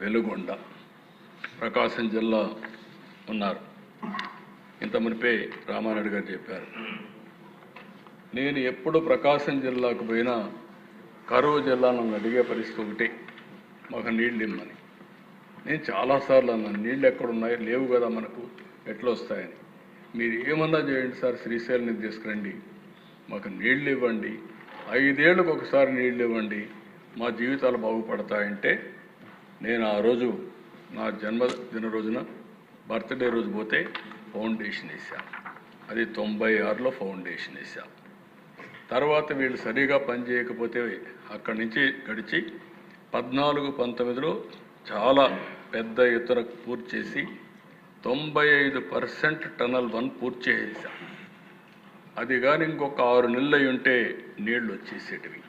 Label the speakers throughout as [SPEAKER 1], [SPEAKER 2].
[SPEAKER 1] వెలుగొండ ప్రకాశం జిల్లా ఉన్నారు. ఇంత మునిపే రామారెడ్డి గారు చెప్పారు. నేను ఎప్పుడు ప్రకాశం జిల్లాకు పోయినా కరువు జిల్లాను అడిగే పరిస్థితి ఒకటి. మాకు నీళ్ళు ఇమ్మని. నేను చాలాసార్లు అన్నాను నీళ్ళు ఎక్కడున్నాయి లేవు కదా మనకు ఎట్లా వస్తాయని మీరు ఏమన్నా చేయండి సార్ శ్రీశైలం తీసుకురండి. మాకు నీళ్ళు ఇవ్వండి. ఐదేళ్ళకు ఒకసారి నీళ్ళు ఇవ్వండి. మా జీవితాలు బాగుపడతాయంటే నేను ఆ రోజు నా జన్మదిన రోజున బర్త్డే రోజు పోతే ఫౌండేషన్ వేసాను అది తొంభై ఆరులో ఫౌండేషన్ వేసాం తర్వాత వీళ్ళు సరిగా పనిచేయకపోతే అక్కడి నుంచి గడిచి పద్నాలుగు పంతొమ్మిదిలో చాలా పెద్ద ఎత్తున పూర్తి చేసి తొంభై ఐదు పర్సెంట్ టనల్ వన్ పూర్తి చేసేసాం అది కానీ ఇంకొక ఆరు నెలలు ఉంటే నీళ్ళు వచ్చేసేటివి.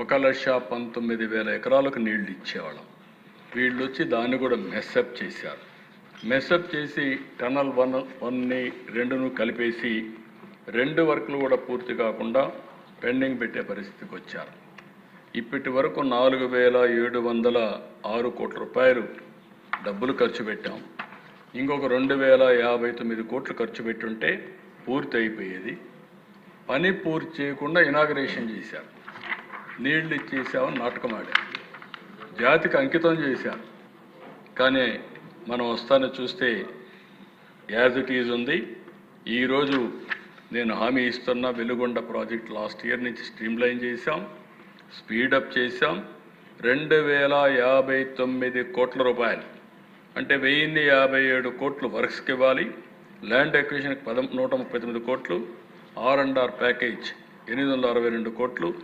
[SPEAKER 1] ఒక లక్ష పంతొమ్మిది వేల ఎకరాలకు నీళ్ళు ఇచ్చేవాళ్ళం. వీళ్ళు వచ్చి దాన్ని కూడా మెస్అప్ చేశారు. మెస్అప్ చేసి టనల్ వన్ వన్ని రెండును కలిపేసి రెండు వర్క్లు కూడా పూర్తి కాకుండా పెండింగ్ పెట్టే పరిస్థితికి వచ్చారు. ఇప్పటి వరకు నాలుగు వేల ఏడు వందల ఆరు కోట్ల రూపాయలు డబ్బులు ఖర్చు పెట్టాం. ఇంకొక రెండు వేల యాభై తొమ్మిది కోట్లు ఖర్చు పెట్టుంటే పూర్తి అయిపోయేది. పని పూర్తి చేయకుండా ఇనాగరేషన్ చేశారు. నీళ్ళు ఇచ్చేసామని నాటకం ఆడారు. జాతికి అంకితం చేశారు కానీ మనం వస్తాను చూస్తే యాజ్ ఇట్ ఈజ్ ఉంది. ఈరోజు నేను హామీ ఇస్తున్న వెలుగొండ ప్రాజెక్ట్ లాస్ట్ ఇయర్ నుంచి స్ట్రీమ్లైన్ చేశాం స్పీడప్ చేశాం. రెండు వేల యాభై తొమ్మిది కోట్ల రూపాయలు. అంటే వెయ్యిన్ని యాభై ఏడు కోట్లు వర్క్స్కి ఇవ్వాలి. ల్యాండ్ ఎక్విజిషన్కి పదం నూట ముప్పై తొమ్మిది కోట్లు. ఆర్ అండ్ ఆర్ ప్యాకేజ్ ఎనిమిది వందల అరవై రెండు కోట్లు.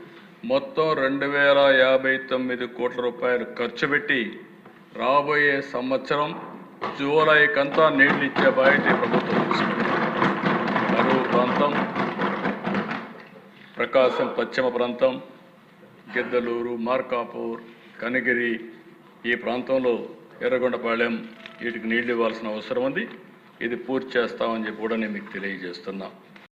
[SPEAKER 1] మొత్తం రెండు వేల యాభై తొమ్మిది కోట్ల రూపాయలు ఖర్చు పెట్టి రాబోయే సంవత్సరం జూలైకంతా నీళ్ళు ఇచ్చే బాధ్యత ప్రభుత్వం తీసుకుంది. కరువు ప్రాంతం ప్రకాశం పశ్చిమ ప్రాంతం గిద్దలూరు మార్కాపూర్ కనిగిరి ఈ ప్రాంతంలో ఎర్రగొండపాళెం వీటికి నీళ్ళు ఇవ్వాల్సిన అవసరం ఉంది. ఇది పూర్తి చేస్తామని చెప్పి కూడా నేను మీకు తెలియజేస్తున్నాను